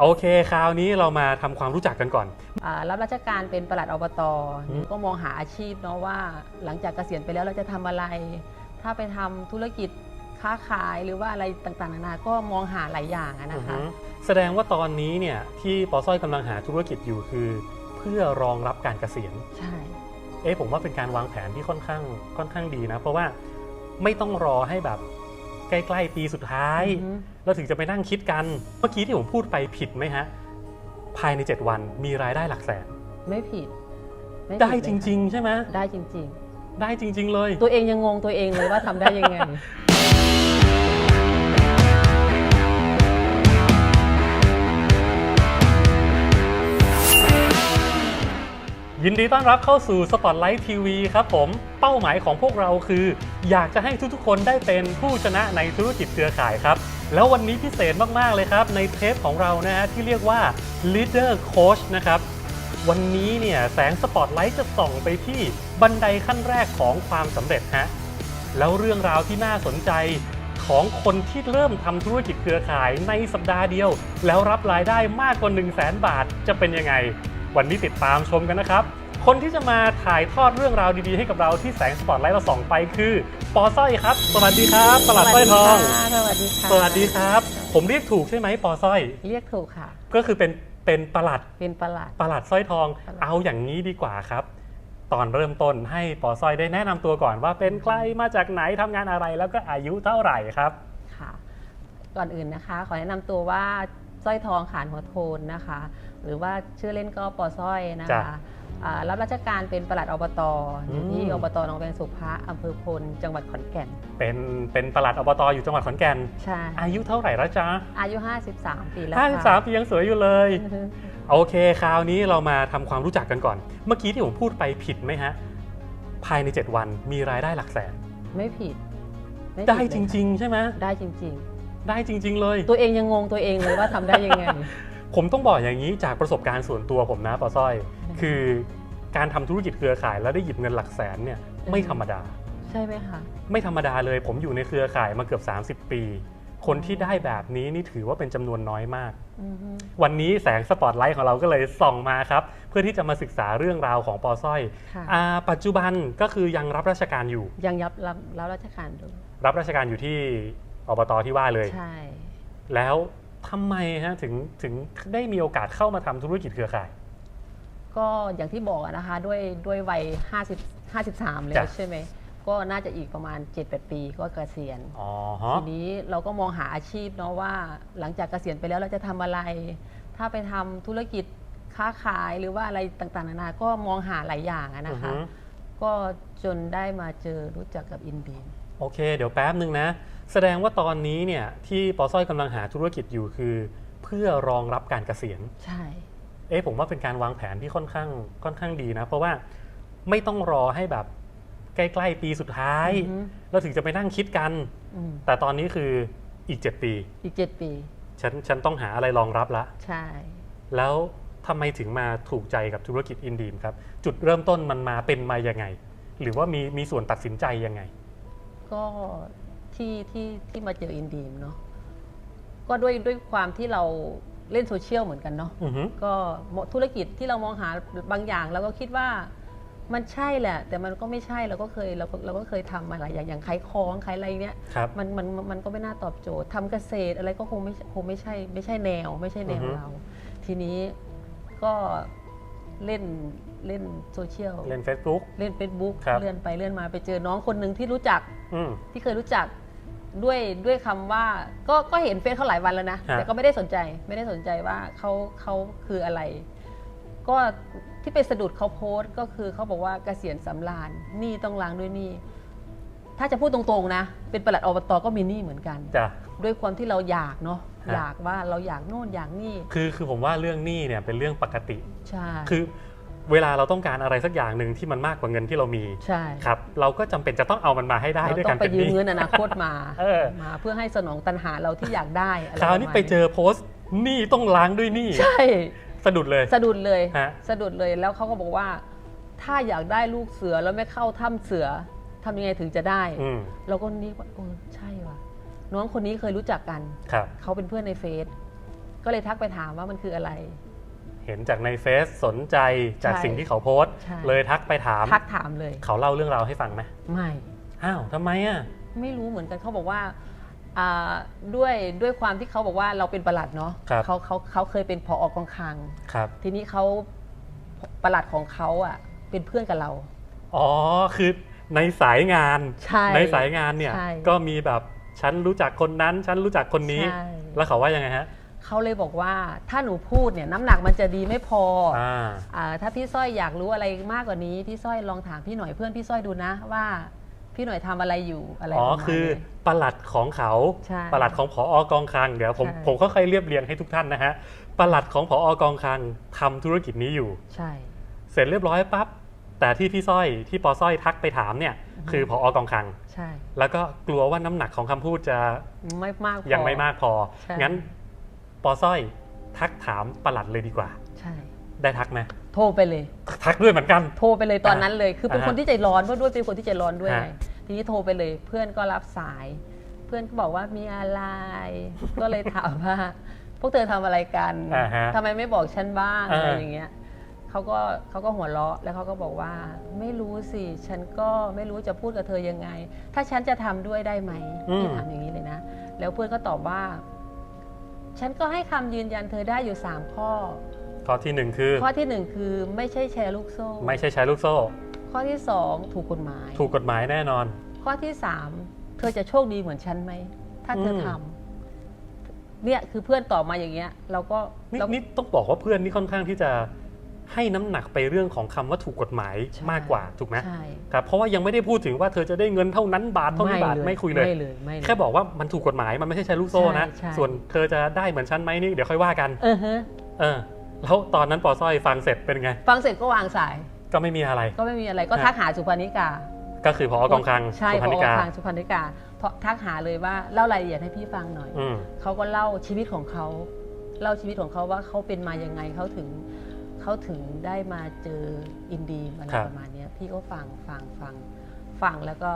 โอเค คราวนี้เรามาทำความรู้จักกันก่อนอ่ารับราชการเป็นปลัดอบตอืมก็มองหาอาชีพเนาะว่า หลังจากเกษียณไปแล้วเราจะทำอะไร ถ้าไปทำธุรกิจค้าขายหรือว่าอะไรต่างๆนานาก็มองหาหลายอย่างอะอืนะอคะฮึแสดงว่าตอนนี้เนี่ยที่ปอสร้อยกำลังหาธุรกิจอยู่คือ เพื่อรองรับการเกษียณใช่เอ๊ะผมว่าเป็นการวางแผนที่ค่อนข้างค่อนข้างดีนะ เพราะว่าไม่ต้องรอให้แบบ ใกล้ๆปีสุดท้ายอือฮึเราถึงจะไปนั่งคิดกัน เมื่อกี้ที่ผมพูดไปผิดไหมฮะ ภายใน 7 วันมีรายได้หลักแสน ไม่ผิดม่ผิได้เลยจริง ๆ ใช่ไหมค่ะได้จริงได้จริง ๆ เลยๆตัวเองยังงงตัวเองเลยว่าทำได้ยังไงยินดีต้อนรับเข้าสู่ Spotlight TV ครับผม เป้าหมายของพวกเราคือ อยากจะให้ทุกๆ คนได้เป็นผู้ชนะในธุรกิจเครือข่ายครับ แล้ววันนี้พิเศษมากๆเลยครับ ในเทปของเรานะฮะที่เรียกว่า Leader Coach นะครับวันนี้เนี่ยแสงสปอตไลท์จะส่องไปที่บันไดขั้นแรกของความสำเร็จฮะแล้วเรื่องราวที่น่าสนใจของคนที่เริ่มทำธุรกิจเครือข่ายในสัปดาห์เดียว แล้วรับรายได้มากกว่า 1 0 0 0 0แบาทจะเป็นยังไง วันนี้ติดตามชมกันนะครับ คนที่จะมาถ่ายทอดเรื่องราวดีๆให้กับเราที่แสงสปอตไลท์เราส่องไปคือปอสร้อยครับ สวัสดีครับตลาดสร้อยทอง สวัสดีค่ะสวัสดีครับ ผมเรียกถูกใช่ไหมปอสร้อย เรียกถูกค่ะ ก็คือเป็นเป็นประหลัดเป็นประหลัดประหลัดสร้อยทองประหลัดเอาอย่างนี้ดีกว่าครับ ตอนเริ่มต้นให้ปอสร้อยได้แนะนำตัวก่อนว่าเป็นใครมาจากไหนทำงานอะไรแล้วก็อายุเท่าไหร่ครับค่ะก่อนอื่นนะคะ ขอแนะนำตัวว่าสร้อยทองขานหัวโทนนะคะ หรือว่าชื่อเล่นก็ปอสร้อยนะจ้ะคะอ่า รับราชการเป็นปลัดอบตอยู่ที่อืมอบตหนองแวงสุภะอำเภอพลจังหวัดขอนแก่น เป็นเป็นประหลัดอบตอยู่จังหวัดขอนแก่นใช่อายุเท่าไหร่แล้วจ๊ะอายุ 53 ปีแล้วห้าค่ะสามปียังสวยอยู่เลยโอเคคราวนี้เรามาทำความรู้จักกันก่อน เมื่อกี้ที่ผมพูดไปผิดไหมฮะภายใน 7 วันมีรายได้หลักแสน ไม่ผิดม่ผิได้เลยจริง ๆ ใช่ไหมค่ะได้จริงได้จริง ๆ เลยๆตัวเองยังงงตัวเองเลยว่าทำได้ยังไง ผมต้องบอกอย่างนี้จากประสบการณ์ส่วนตัวผมนะปอสร้อยอืม คือการทำธุรกิจเครือข่ายแล้วได้หยิบเงินหลักแสนเนี่ยไม่ธรรมดา ใช่ไหมคะ ไม่ธรรมดาเลย ผมอยู่ในเครือข่ายมาเกือบ 30 ปี คนที่ได้แบบนี้นี่ถือว่าเป็นจำนวนน้อยมากอือฮึวันนี้แสงสปอตไลท์ของเราก็เลยส่องมาครับ เพื่อที่จะมาศึกษาเรื่องราวของปอสร้อยค่ะอาปัจจุบันก็คือยังรับราชการอยู่ ยังยับรับรับราชการดูรับราชการอยู่ที่อบตที่ว่าเลยใช่แล้วทำไมฮะถึงถึงได้มีโอกาสเข้ามาทำธุรกิจเครือข่าย ก็อย่างที่บอกอะนะคะด้วยด้วยวัย50 53 แล้วจ้ะ ใช่ไหมก็น่าจะอีกประมาณ 7-8 ปีก็เกษียณ อ๋อฮะ ทีนี้เราก็มองหาอาชีพเนาะว่า หลังจากเกษียณไปแล้วเราจะทำอะไร ถ้าไปทำธุรกิจค้าขายหรือว่าอะไรต่างๆนานา ก็มองหาหลายอย่างอะอืนะอคะฮึ ก็จนได้มาเจอรู้จักกับอินบีม โอเค เดี๋ยวแป๊บหนึ่งนะ แสดงว่าตอนนี้เนี่ยที่ปอสร้อยกำลังหาธุรกิจอยู่คือ เพื่อรองรับการเกษียณ ใช่ เอ๊ะผมว่าเป็นการวางแผนที่ค่อนข้างค่อนข้างดีนะ เพราะว่าไม่ต้องรอให้แบบใกล้ๆปีสุดท้ายอือฮึ เราถึงจะไปนั่งคิดกัน อืมแต่ตอนนี้คืออีก 7 ปี อีก7ปี ฉันฉันต้องหาอะไรรองรับละ ใช่ แล้วทำไมถึงมาถูกใจกับธุรกิจอินดีมครับ จุดเริ่มต้นมันมาเป็นมายังไง หรือว่ามีมีส่วนตัดสินใจยังไง ก็ที่ที่ที่มาเจออินดีมเนาะก็ด้วยด้วยความที่เรา เล่นโซเชียลเหมือนกันเนาะอือฮึก็ธุรกิจที่เรามองหาบางอย่างเราก็คิดว่ามันใช่แหละ แต่มันก็ไม่ใช่เราก็เคยเราก็เราก็เคยทำมาหลายอย่างอย่างขายของขายอะไรเนี้ยครับ มันมันมันก็ไม่น่าตอบโจทย์ทำเกษตรอะไรก็คงไม่คงไม่ใช่ ไม่ใช่แนว ไม่ใช่แนวอือฮึ เรา ทีนี้ก็เล่นเล่นโซเชียล เล่น Facebook เล่น Facebook ครับ เลื่อนไปเลื่อนมาไปเจอน้องคนหนึ่งที่รู้จัก อืม ที่เคยรู้จัก ด้วยด้วยคำว่าก็ก็เห็นเฟซเขาหลายวันแล้วนะ ฮะ แต่ก็ไม่ได้สนใจไม่ได้สนใจว่าเขาเขาคืออะไร ก็ที่ไปสะดุดเขาโพสต์ก็คือเขาบอกว่าเกษียณสำราญหนี้ต้องล้างด้วยหนี้ถ้าจะพูดตรงๆนะ เป็นประหลัดอบตก็มีหนี้เหมือนกัน จ้ะ ด้วยความที่เราอยากเนาะฮะ อยากว่าเราอยากโน่นอยากนี่คือคือผมว่าเรื่องหนี้เนี่ยเป็นเรื่องปกติ ใช่ คือ เวลาเราต้องการอะไรสักอย่างหนึ่งที่มันมากกว่าเงินที่เรามีใช่ครับเราก็จำเป็นจะต้องเอามันมาให้ได้เราด้วยต้กาอรงไปเป็นหยืมนี้เงินอนาคตมาเออมาเพื่อให้สนองตัณหาเราที่อยากได้อะไรคราวนี้ปะมณไปเจอโพสต์หนี้ต้องล้างด้วยหนี้ใช่สะดุดเลยสะดุดเลยฮะสะดุดเลยแล้วเขาก็บอกว่า ถ้าอยากได้ลูกเสือแล้วไม่เข้าถ้ำเสือทำยังไงถึงจะได้อืมเราก็นึกว่าเออใช่ว่ะน้องคนนี้เคยรู้จักกันครับเขาเป็นเพื่อนในเฟซก็เลยทักไปถามว่ามันคืออะไร เห็นจากในเฟซสนใจจากใช่สิ่งที่เขาโพสต์ ใช่ เลยทักไปถาม ทักถามเลย เขาเล่าเรื่องราวให้ฟังไหมไม่ อ้าวทำไมอะ ไม่รู้เหมือนกันเขาบอกว่าอ่าด้วยด้วยความที่เขาบอกว่าเราเป็นประหลัดเนาะครับ เขาเขาเขาเคยเป็นผออกองคลัง ครับ ทีนี้เขาประหลัดของเขาอะ เป็นเพื่อนกับเรา อ๋อคือในสายงาน ใช่สายงานเนี่ย ใช่ก็มีแบบฉันรู้จักคนนั้น ฉันรู้จักคนนี้ ใช่ แล้วเขาว่ายังไงฮะ เขาเลยบอกว่าถ้าหนูพูดเนี่ยน้ำหนักมันจะดีไม่พอออ่า อ่าถ้าพี่สร้อยอยากรู้อะไรมากกว่านี้ พี่สร้อยลองถามพี่หน่อยเพื่อนพี่สร้อยดูนะว่า พี่หน่อยทำอะไรอยู่อะไรอ๋อ ประมาณคือนี้ ประหลัดของเขาใช่ประหลัดของผออกองคลัง เดี๋ยวผมใช่ ผมค่อยๆเรียบเรียงให้ทุกท่านนะฮะประหลัดของผออกองคลังทำธุรกิจนี้อยู่ ใช่ เสร็จเรียบร้อยปั๊บแต่ที่พี่สร้อยที่ปอสร้อยทักไปถามเนี่ย คือผออกองคลัง ใช่ แล้วก็กลัวว่าน้ำหนักของคำพูดจะไม่มากพอ ยังไม่มากพอ ใช่ งั้น ปอสร้อยทักถามประหลัดเลยดีกว่า ใช่ ได้ทักไหมโทรไปเลย ทักด้วยเหมือนกัน โทรไปเลยตอนนั้นเลย คือเป็นอ่าฮะคนที่ใจร้อนด้วยด้วยเป็นคนที่ใจร้อนด้วยฮะไงทีนี้โทรไปเลย เพื่อนก็รับสาย เพื่อนก็บอกว่ามีอะไร ก็เลยถามว่า พวกเธอทำอะไรกันอ่าฮะทำไมไม่บอกฉันบ้างอ่าอะไรอย่างเงี้ยเขาก็เขาก็หัวเราะแล้วเขาก็บอกว่า ไม่รู้สิ ฉันก็ไม่รู้จะพูดกับเธอยังไง ถ้าฉันจะทำด้วยได้ไหมพี่ถามอย่างนี้เลยนะ แล้วเพื่อนก็ตอบว่า ฉันก็ให้คำยืนยันเธอได้อยู่สามข้อ ข้อที่หนึ่งคือข้อที่หนึ่งคือไม่ใช่แชร์ลูกโซ่ ไม่ใช่ใช้ลูกโซ่ ข้อที่สองถูกกฎหมาย ถูกกฎหมายแน่นอน ข้อที่สามเธอจะโชคดีเหมือนฉันไหม ถ้าเธออม ทำเนี่ยคือเพื่อนตอบมาอย่างเงี้ย เราก็นี่เรานี่ต้องบอกว่าเพื่อนนี่ค่อนข้างที่จะ ให้น้ำหนักไปเรื่องของคำว่าถูกกฎหมายใช่มากกว่าถูกไหมใช่ครับเพราะว่ายังไม่ได้พูดถึงว่าเธอจะได้เงินเท่านั้นบาทเท่านี้บาทไม่คุยเลยไม่เลยไม่เลยแค่บอกว่ามันถูกกฎหมายมันไม่ใช่ใช้ลูกโซ่นะใช่ใช่ส่วนเธอจะได้เหมือนฉันไหมนี่เดี๋ยวค่อยว่ากันเออฮะเออแล้วตอนนั้นปอสร้อยฟังเสร็จเป็นไง ฟังเสร็จก็วางสาย ก็ไม่มีอะไร ก็ไม่มีอะไรก็ฮะทักหาสุพรรณิกา ก็คือพอกองคลังใช่สุพพรรอณิกาทางสุพรรณิกาเพราะทักหาเลยว่าเล่ารายละเอียดให้พี่ฟังหน่อยอืมเขาก็เล่าชีวิตของเขาเล่าชีวิตของเขาว่าเขาเป็นมายังไงเขาถึง เขาถึงได้มาเจออินดีอะไรครับประมาณเนี้ยพี่ก็ฟังฟังฟังฟังแล้วก็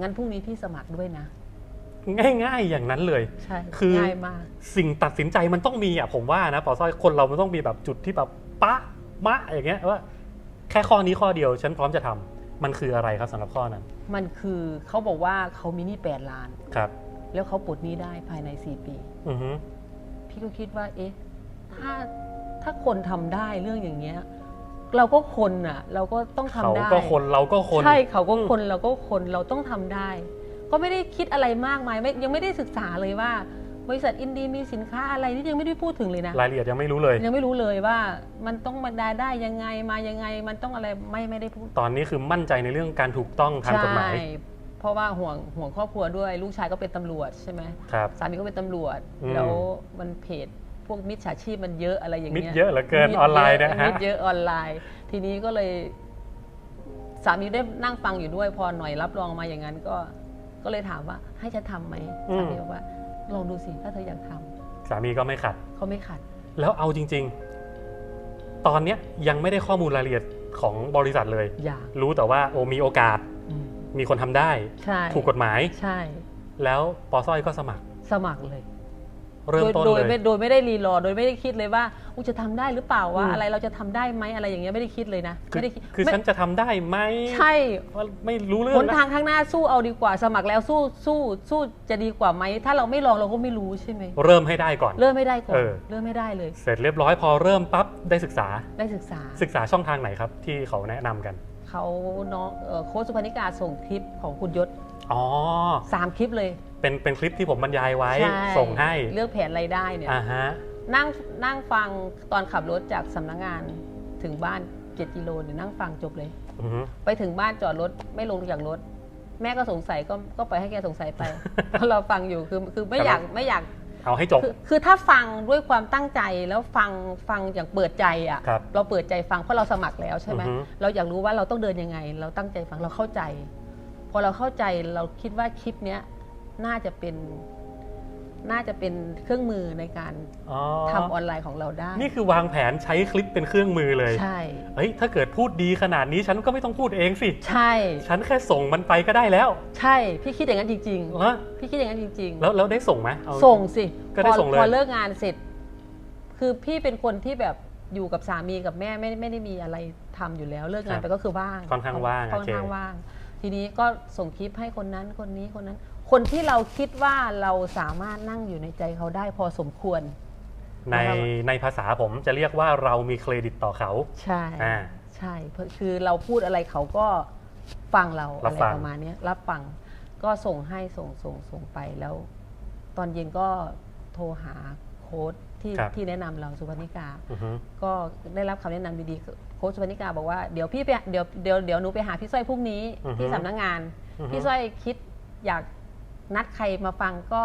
งั้นพรุ่งนี้พี่สมัครด้วยนะ ง่ายๆอย่างนั้นเลย ใช่คือ ง่ายมาก สิ่งตัดสินใจมันต้องมีอะผมว่านะปอสร้อยคนเรามันต้องมีแบบจุดที่แบบปะมะอย่างเงี้ยว่า แค่ข้อนี้ข้อเดียวฉันพร้อมจะทำมันคืออะไรครับสำหรับข้อนั้นมันคือเขาบอกว่าเขามีหนี้แปดล้าน ครับ แล้วเขาปลดหนี้ได้ภายใน4ปี อือฮึพี่ก็คิดว่า เอ๊ะ ถ้า ถ้าคนทำได้เรื่องอย่างเงี้ย เราก็คนอะ เราก็ต้องทำเขาได้ก็คนเราก็คนใช่เขาก็อืมคนเราก็คนเราต้องทำได้ ก็ไม่ได้คิดอะไรมากมายไม่ยังไม่ได้ศึกษาเลยว่า บริษัทอินดีมีสินค้าอะไรนี่ยังไม่ได้พูดถึงเลยนะรายละเอียดยังไม่รู้เลย ยังไม่รู้เลยว่ามันต้องมาได้ได้ยังไงมายังไง มันต้องอะไรไม่ไม่ได้พูด ตอนนี้คือมั่นใจในเรื่องการถูกต้องทางกฎหมายใช่เพราะว่าห่วงห่วงครอบครัวด้วย ลูกชายก็เป็นตำรวจใช่ไหมครับสามีก็เป็นตำรวจอืมแล้วมันเพจ พวกมิจฉาชีพมันเยอะอะไรอย่างมิดเงี้ยเยอะเหลือเกินมิดออนไลน์เยนะฮะ มิดเยอะออนไลน์ ทีนี้ก็เลยสามีได้นั่งฟังอยู่ด้วย พอหน่อยรับรองมาอย่างนั้นก็ ก็เลยถามว่า ให้ฉันทำไหมสามีบอกว่าลองดูสิถ้าเธออยากทำสามีก็ไม่ขัด เขาไม่ขัด แล้วเอาจริง ๆ ตอนเนี้ยยังไม่ได้ข้อมูลรายละเอียดของบริษัทเลย อยากรู้แต่ว่าโอมีโอกาส อืมมีคนทำได้ ใช่ถูกกฎหมาย ใช่ แล้วปอสร้อยก็สมัคร สมัครเลย เริ่มโดยต้นโดยเลย ไม่โดยไม่ได้รีรอโดยไม่ได้คิดเลยว่าอุยจะทำได้หรือเปล่าว่าอืม อะไรเราจะทำได้ไหมอะไรอย่างเงี้ยไม่ได้คิดเลยนะคือไม่ได้คิดคือไม่ฉันจะทำได้ไหมใช่ว่าไม่รู้เรื่อหงนนะทางข้างหน้าสู้เอาดีกว่า สมัครแล้วสู้สู้สู้จะดีกว่าไหมถ้าเราไม่ลองเราก็ไม่รู้ใช่ไหมเริ่มให้ได้ก่อน เริ่มไม่ได้ก่อนเออ เริ่มไม่ได้เลย เสร็จเรียบร้อยพอเริ่มปั๊บได้ศึกษาได้ศึกษา ศึกษาช่องทางไหนครับ ที่เขาแนะนำกัน เขาน้องเอ่อโค้ชสุพรรณิกาส่งคลิปของคุณยศ อ๋อสามคลิปเลย เป็นเป็นคลิปที่ผมบรรยายไว้ใช่ส่งให้เรื่องแผนรายได้เนี่ยอ่าฮะนั่งนั่งฟังตอนขับรถจากสำนักงานถึงบ้าน7กิโลเนี่ยนั่งฟังจบเลย อือฮึ ไปถึงบ้านจอดรถไม่ลงจากรถ แม่ก็สงสัยก็ก็ปล่อยให้แกสงสัยไป เพราะเราฟังอยู่คือคือไม่อยากไม่อยากเอาให้จบ คือคือถ้าฟังด้วยความตั้งใจแล้วฟังฟังอย่างเปิดใจอะครับเราเปิดใจฟังเพราะเราสมัครแล้วใช่ไหมอือฮึ เราอยากรู้ว่าเราต้องเดินยังไง เราตั้งใจฟังเราเข้าใจ พอเราเข้าใจเราคิดว่าคลิปเนี้ยน่าจะเป็นน่าจะเป็นเครื่องมือในการอ๋อทำออนไลน์ของเราได้ นี่คือวางแผนใช้คลิปเป็นเครื่องมือเลย ใช่เฮ้ยถ้าเกิดพูดดีขนาดนี้ฉันก็ไม่ต้องพูดเองสิ ใช่ ฉันแค่ส่งมันไปก็ได้แล้ว ใช่ พี่คิดอย่างนั้นจริงเหรอๆพี่คิดอย่างนั้นจริง ๆ แล้วแล้วได้ส่งไหมเอาส่งสิก็ได้พอส่งเลยพอเลิกงานเสร็จ คือพี่เป็นคนที่แบบอยู่กับสามีกับแม่ไม่ไม่ได้มีอะไรทำอยู่แล้ว เลิกงานไปก็คือว่างค่อนข้างว่างค่อนโอเคข้างว่าง ทีนี้ก็ส่งคลิปให้คนนั้นคนนี้คนนั้น คนที่เราคิดว่าเราสามารถนั่งอยู่ในใจเขาได้พอสมควร ในในภาษาผมจะเรียกว่าเรามีเครดิตต่อเขา ใช่อ่าใช่เพราะคือเราพูดอะไรเขาก็ฟังเรารัอะบไรฟังประมาณเนี้ยรับฟังก็ส่งให้ส่งส่งส่งไปแล้ว ตอนเย็นก็โทรหาโค้ดที่ที่แนะนำเราสุพนิกาอือฮึก็ได้รับคำแนะนำดีๆโค้ชสุพนิกาบอกว่าเดี๋ยวพี่ไปเดี๋ยวเดี๋ยวเดี๋ยวหนูไปหาพี่สร้อยพรุ่งนี้อือฮึที่สำนักงานอือฮึพี่สร้อยคิดอยากนัดใครมาฟังก็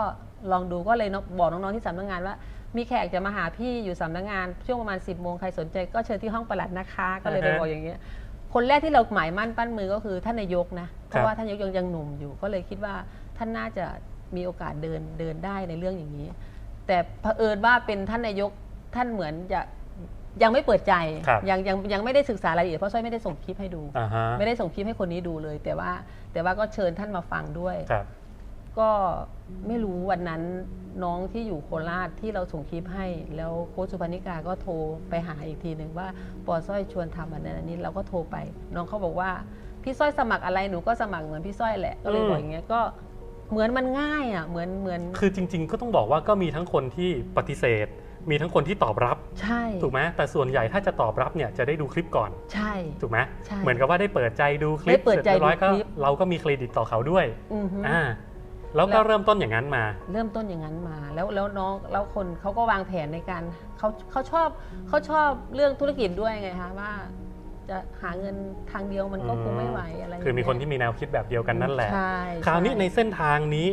ลองดูก็เลยบอกน้องๆที่สำนักงานว่ามีแขกจะมาหาพี่อยู่สำนักงานช่วงประมาณ 10บโมงใครสนใจก็เชิญที่ห้องประหลัดนะคะ ก็เลยไปบอกอย่างเงี้ยคนแรกที่เราหมายมั่นปั้นมือก็คือท่านนายกนะเพราะว่าท่านนายกยังยังหนุ่มอยู่ ก็เลยคิดว่าท่านน่าจะมีโอกาสเดินเดินได้ในเรื่องอย่างนี้ แต่เผอิญว่าเป็นท่านนายกท่านเหมือนจะ ยังไม่เปิดใจครับยังยังยังไม่ได้ศึกษารายละเอียดเพราะสร้อยไม่ได้ส่งคลิปให้ดู อ่าฮะไม่ได้ส่งคลิปให้คนนี้ดูเลย แต่ว่าแต่ว่าก็เชิญท่านมาฟังด้วย ครับ ก็ไม่รู้วันนั้นน้องที่อยู่โคราชที่เราส่งคลิปให้ แล้วโค้ชสุพนิกาก็โทรไปหาอีกทีหนึ่งว่าปอสร้อยชวนทำอันนั้นอันนี้เราก็โทรไป น้องเขาบอกว่าพี่สร้อยสมัครอะไรหนูก็สมัครเหมือนพี่สร้อยแหละก็เลยอืมบอกอย่างเงี้ยก็เหมือนมันง่ายอะเหมือนเหมือน คือจริง ๆ ก็ต้องบอกว่าก็มีทั้งคนที่ปฏิเสธ มีทั้งคนที่ตอบรับ ใช่ ถูกไหมแต่ส่วนใหญ่ถ้าจะตอบรับเนี่ยจะได้ดูคลิปก่อน ใช่ ถูกไหมใช่เหมือนกับว่าได้เปิดใจดูคลิได้ปเปิดใจสร็จรียบร้อยดูก็คลิป เราก็มีเครดิตต่อเขาด้วยอือฮึ อ่าแล้วก็แล้ว เริ่มต้นอย่างนั้นมา เริ่มต้นอย่างนั้นมาแล้วแล้วน้องแล้วคนเขาก็วางแผนในการเขาเขาชอบเขาชอบเรื่องธุรกิจด้วยไงคะว่า จะหาเงินทางเดียวมันก็คงไม่ไหวอะไรย่างคือมีเงี้ยคนที่มีแนวคิดแบบเดียวกันนั่นแหละ ใช่คราวนี้ช่ในเส้นทางนี้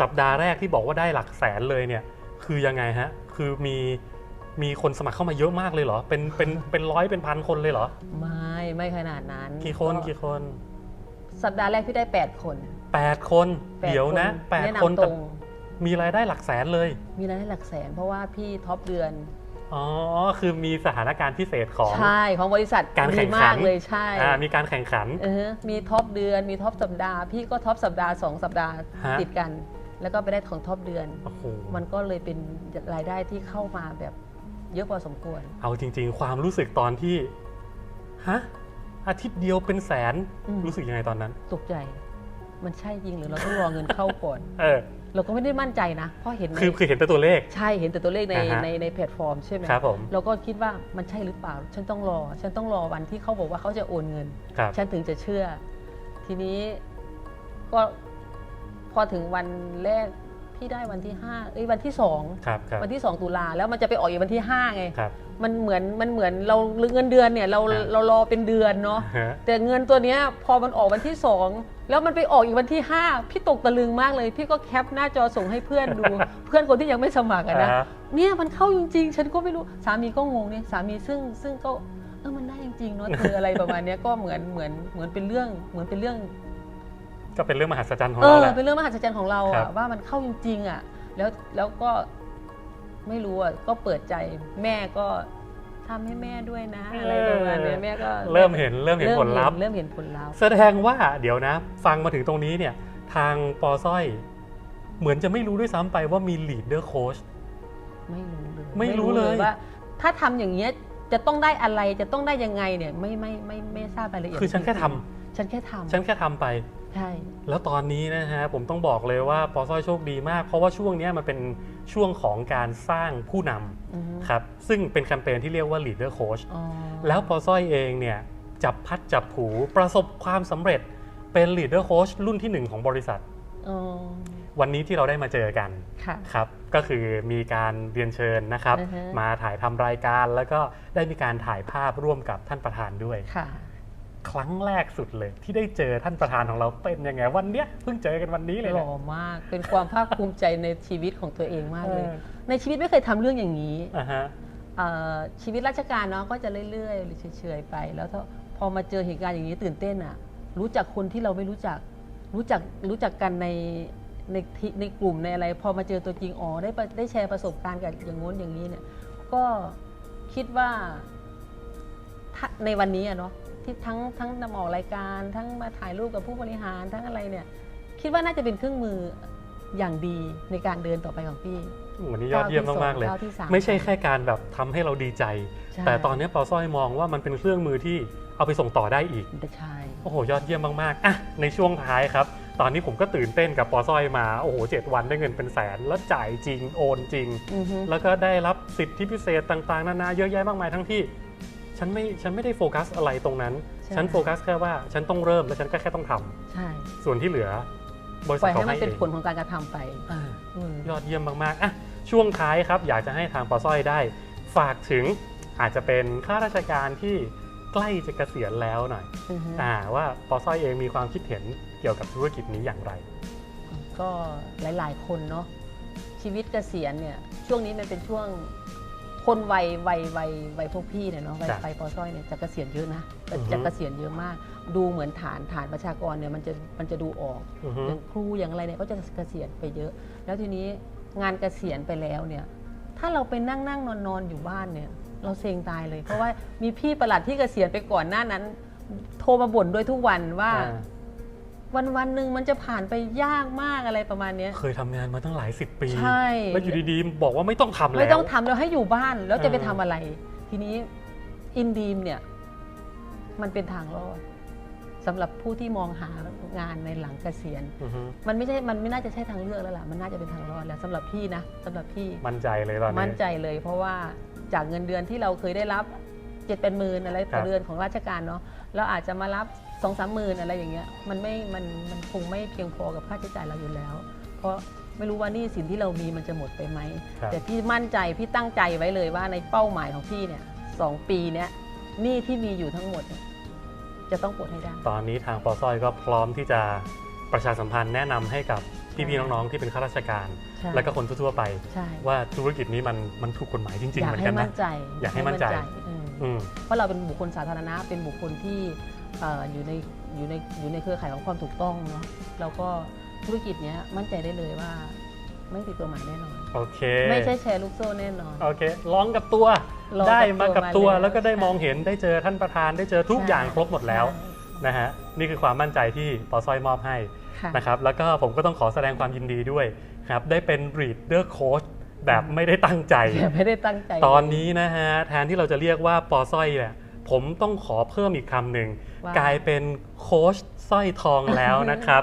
สัปดาห์แรกที่บอกว่าได้หลักแสนเลยเนี่ย คือยังไงฮะ คือมีมีคนสมัครเข้ามาเยอะมากเลยเหรอ เป็นเป็นเป็นร้อยเป็นพันคนเลยเหรอ ไม่ไม่ขนาดนั้นกี่คนก็กี่คน สัปดาห์แรกพี่ได้ 8 คนแปดคน แปดเดี๋ยวนะคแปดแนะคนนำตแต่รง มีรายได้หลักแสนเลย มีรายได้หลักแสนเพราะว่าพี่ท็อปเดือน อ๋อ คือมีสถานการณ์พิเศษของ ใช่ของบริษัทการแข่ดีงขัมานกเลยใช่อ่ามีการแข่งขัน เออมีท็อปเดือนมีท็อปสัปดาห์ พี่ก็ท็อปสัปดาห์สองสัปดาห์ฮะ ติดกัน แล้วก็ไปได้ของท็อปเดือน โอ้โหมันก็เลยเป็นรายได้ที่เข้ามาแบบเยอะพอสมควร เอาจริง ๆ ความรู้สึกตอนที่ฮะอาทิตย์เดียวเป็นแสนอืม รู้สึกยังไงตอนนั้น ตกใจ มันใช่จริงหรือเราต้องรอเงินเข้าก่อน เออ เราก็ไม่ได้มั่นใจนะเพราะเห็นในคือคือเห็นแต่ตัวเลข ใช่เห็นแต่ตัวเลขในอ่าฮะ ในในแพลตฟอร์มใช่ไหมครับผมเราก็คิดว่ามันใช่หรือเปล่า ฉันต้องรอ ฉันต้องรอวันที่เขาบอกว่าเขาจะโอนเงิน ครับ ฉันถึงจะเชื่อ ทีนี้ก็พ อถึงวันแรกพี่ได้วันที่ห้าเอ้ยวันที่สองครับครับวันที่สองตุลาแล้วมันจะไปออกอีกวันที่ห้าไงครับมันเหมือนมันเหมือนเราเงินเดือนเนี่ยเราอ่าเรารอเป็นเดือนเนาะฮะแต่เงินตัวเนี้ยพอมันออกวันที่สองแล้วมันไปออกอีกวันที่ห้าพี่ตกตะลึงมากเลย พี่ก็แคปหน้าจอส่งให้เพื่อนดู เพื่อนคนที่ยังไม่สมัครอะนะอ่าฮะเนี่ยมันเข้าจริงๆ ฉันก็ไม่รู้สามีก็งงเนี่ยสามีซึ่งซึ่งก็เออมันได้จริงๆเนาะเธออะไรประมาณเนี้ยก็เหมือนเหมือนเหมือนเป็นเรื่องเหมือนเป็นเรื่อง ก็เป็นเรื่องมหัศจรรย์ของเอเราอแหละ เป็นเรื่องมหัศจรรย์ของเราครัอะบ ว่ามันเข้าจริงๆอะแล้วแล้วก็ไม่รู้อะก็เปิดใจแม่ก็ทำให้แม่ด้วยนะอะไรประมาณเนี้ยแม่ก็เริ่มเห็นเริ่มเห็นผลลัพธ์ เริ่มเห็นผลลัพธ์แสดงว่าเดี๋ยวนะ ฟังมาถึงตรงนี้เนี่ย ทางปอสร้อย เหมือนจะไม่รู้ด้วยซ้ำไปว่ามี leader coach ไม่รู้เลยไม่รู้เลย ว่า ถ้าทำอย่างเงี้ยจะต้องได้อะไรจะต้องได้ยังไงเนี่ย ไม่ไม่ไม่ไม่ทราบรายละเอียดคือฉันแค่ทำฉันแค่ทำฉันแค่ทำไป ใช่ แล้วตอนนี้นะฮะผมต้องบอกเลยว่าปอสร้อยโชคดีมาก เพราะว่าช่วงเนี้ยมันเป็นช่วงของการสร้างผู้นอือฮึำครับซึ่งเป็นแคมเปญที่เรียกว่า leader coach อ๋อแล้วปอสร้อยเองเนี่ยจับพัดจับผูประสบความสำเร็จเป็น leader coach รุ่นที่หนึ่งของบริษัท อ๋อวันนี้ที่เราได้มาเจอกัน ค่ะ ครับ ก็คือมีการเรียนเชิญนะครับ อือฮึ มาถ่ายทำรายการแล้วก็ได้มีการถ่ายภาพร่วมกับท่านประธานด้วย ค่ะ ครั้งแรกสุดเลย ที่ได้เจอท่านประธานของเราเป็นยังไงวันเนี้ยเพิ่งเจอกันวันนี้เลยหนะล่อมาก เป็นความภาคภูมิใจในชีวิตของตัวเองมากเลย เออ ในชีวิตไม่เคยทำเรื่องอย่างนี้อ่าฮะ เอ่อชีวิตราชการเนาะก็จะเรื่อยๆหรือเฉยๆไป แล้วถ้าพอมาเจอเหตุการณ์อย่างนี้ตื่นเต้นอะรู้จักคนที่เราไม่รู้จัก รู้จักรู้จักกันในในที่ในกลุ่มในอะไร พอมาเจอตัวจริงอ๋อได้ประได้แชร์ประสบการณ์กับอย่างงู้นอย่างนี้เนี่ย ก็คิดว่าถ้าในวันนี้อะเนาะ ที่ทั้งทั้งนำออกรายการ ทั้งมาถ่ายรูปกับผู้บริหารทั้งอะไรเนี่ย คิดว่าน่าจะเป็นเครื่องมืออย่างดีในการเดินต่อไปของพี่วันนี้ยอดเยี่ยมมากๆเลยก้าวที่สามไม่ใช่แค่การแบบทำให้เราดีใจใช่แต่ตอนนี้ปอสร้อยมองว่ามันเป็นเครื่องมือที่เอาไปส่งต่อได้อีกใช่โอ้โห ยอดเยี่ยมมากๆอะในช่วงท้ายครับ ตอนนี้ผมก็ตื่นเต้นกับปอสร้อยมาโอ้โหเจ็ดวันได้เงินเป็นแสน แล้วจ่ายจริงโอนจริงอือฮึแล้วก็ได้รับสิทธิพิเศษต่างๆ นานาเยอะแยะมากมายทั้งที่ ฉันไม่ฉันไม่ได้โฟกัสอะไรตรงนั้น ฉันโฟกัสแค่ว่าฉันต้องเริ่มและฉันก็แค่ต้องทำใช่ส่วนที่เหลือบริปษัล่ทอยให้เขามัให้นเป็นเองผลของการกระทำไปอ่าอืมยอดเยี่ยมมากๆอะช่วงท้ายครับ อยากจะให้ทางปอสร้อยได้ ฝากถึงอาจจะเป็นข้าราชการที่ใกล้จะเกษียณแล้วหน่อยอือฮึอ่าว่าปอสร้อยเองมีความคิดเห็นเกี่ยวกับธุรกิจนี้อย่างไร ก็หลาย ๆ คนเนาะชีวิตเกษียณเนี่ยช่วงนี้มันเป็นช่วง คนวัยวัยวัยวัยพวกพี่เนี่ยเนาะวัยครับไปปอซ้อยเนี่ยจะเกษียณเยอะนะจะอือฮึ จะเกษียณเยอะมาก ดูเหมือนฐานฐานประชากรเนี่ยมันจะมันจะดูออกอือฮึอย่างครูอย่างอะไรเนี่ยก็จะเกษียณไปเยอะ แล้วทีนี้งานเกษียณไปแล้วเนี่ย ถ้าเราไปนั่งนั่งนอนนอนอยู่บ้านเนี่ย เราเซ็งตายเลย เพราะว่ามีพี่ประหลัดที่เกษียณไปก่อนหน้านั้น โทรมาบ่นด้วยทุกวันว่า อ่า วันวันหนึ่งมันจะผ่านไปยากมากอะไรประมาณเนี้ย เคยทำงานมาตั้งหลายสิบปีใช่ แล้วอยู่ดีๆ บอกว่าไม่ต้องทำแล้ว ไม่ต้องทำแล้วให้อยู่บ้านแล้วจะไปเออทำอะไร ทีนี้อินดีมเนี่ย มันเป็นทางรอดสำหรับผู้ที่มองหางานในหลังเกษียณ อือฮึมันไม่ใช่ มันไม่น่าจะใช่ทางเลือกแล้วล่ะ มันน่าจะเป็นทางรอดแล้วสำหรับพี่นะสำหรับพี่ มั่นใจเลยตอนนี้ มั่นใจเลย เพราะว่าจากเงินเดือนที่เราเคยได้รับเจ็ดเป็นหมื่นอะไรครัต่อบเดือนของราชการเนาะเราอาจจะมารับ สองสามหมื่นอะไรอย่างเงี้ยมันไม่มันมันคงไม่เพียงพอกับค่าใช้จ่ายเราอยู่แล้ว เพราะไม่รู้ว่าหนี่สินที่เรามีมันจะหมดไปไหม ครับ แต่พี่มั่นใจพี่ตั้งใจไว้เลยว่าในเป้าหมายของพี่เนี่ยสองปีเนี้ยหนี้ที่มีอยู่ทั้งหมดเนี่ยจะต้องปลดให้ได้ ตอนนี้ทางปอสร้อยก็พร้อมที่จะประชาสัมพันธ์แนะนำให้กับพี่ๆน้องๆที่เป็นข้าราชการ ใช่ และก็คนทั่วๆไป ใช่ว่าธุรกิจนี้มันมันถูกกฎหมายจริงอๆยาเหกมือนให้กันมั่นะ นใจอยากให้มั่นใจ อืมอืมเพราะเราเป็นบุคคลสาธารณะเป็นบุคคลที่เอ่ออยู่ในอยู่ในอยู่ในเครือข่ายของความถูกต้องเนาะแล้วก็ธุรกิจเนี้ยมั่นใจได้เลยว่าไม่ผิดกฎหมายแน่นอน โอเค ไม่ใช่แชร์ลูกโซ่แน่นอน โอเคลองกับตัวลองกับได้มากับตัตัววมาแล้วแล้วก็ได้ใช่มองเห็นได้เจอท่านประธานได้เจอทุกใช่ อย่างครบหมดแล้วใช่นะฮะนี่คือความมั่นใจที่ปอสร้อยมอบให้ ค่ะ นะครับแล้วก็ผมก็ต้องขอแสดงความยินดีด้วยครับได้เป็น Reader Coach แบบไม่ได้ตั้งใจแต่ไม่ได้ตั้งใจ ตอนนี้นะฮะแทนที่เราจะเรียกว่าปอสร้อยเนี่ย ผมต้องขอเพิ่มอีกคำหนึ่งว่ากลายเป็นโค้ชสร้อยทองแล้วนะครับ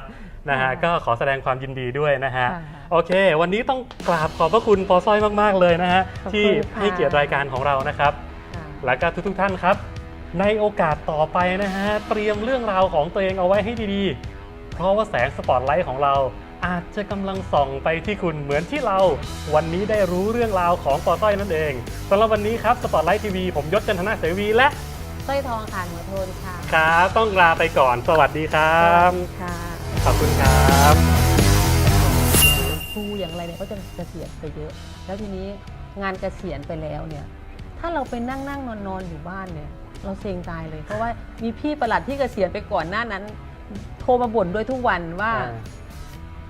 นะฮะค่ะก็ขอแสดงความยินดีด้วยนะฮะค่ะโอเค วันนี้ต้องกราบขอบพระคุณปอสร้อยมากๆเลยนะฮะขอบคุณที่ค่ะให้เกียรติรายการของเรานะครับค่ะแล้วก็ทุกๆท่านครับ ในโอกาสต่อไปนะฮะเตรียมเรื่องราวของตัวเองเอาไว้ให้ดีๆ เพราะว่าแสงสปอตไลท์ของเราอาจจะกำลังส่องไปที่คุณเหมือนที่เรา วันนี้ได้รู้เรื่องราวของปอสร้อยนั่นเองสำหรับวันนี้ครับสปอตไลท์ทีวีผมยศจันทนาเสวีและ สร้อยทองค่ะหนูโทนค่ะครับ ต้องลาไปก่อน สวัสดีครัสวับ สดีค่ะขอบคุณครับ ครูอย่างไรเนี่ยก็จะเกษียณไปเยอะ แล้วทีนี้งานเกษียณไปแล้วเนี่ย ถ้าเราไปนั่งนั่งนอนนอนอยู่บ้านเนี่ย เราเซ็งตายเลย เพราะว่ามีพี่ประหลัดที่เกษียณไปก่อนหน้านั้น โทรมาบ่นด้วยทุกวันว่า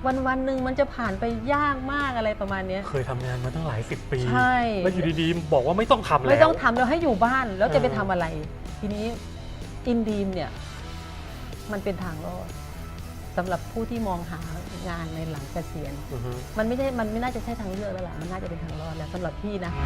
วันวันหนึ่งมันจะผ่านไปยากมากอะไรประมาณเนี้ย เคยทำงานมาตั้งหลายสิบปี ใช่ แล้วอยู่ดีๆ บอกว่าไม่ต้องทำแล้ว ไม่ต้องทำแล้วให้อยู่บ้านแล้วจะไปเออทำอะไร ทีนี้อินดีมเนี่ยมันเป็นทางรอดสำหรับผู้ที่มองหางานในหลังเกษียณ อือฮึ มันไม่ใช่ มันไม่น่าจะใช่ทางเลือกแล้วล่ะ มันน่าจะเป็นทางรอดแล้วสำหรับพี่นะค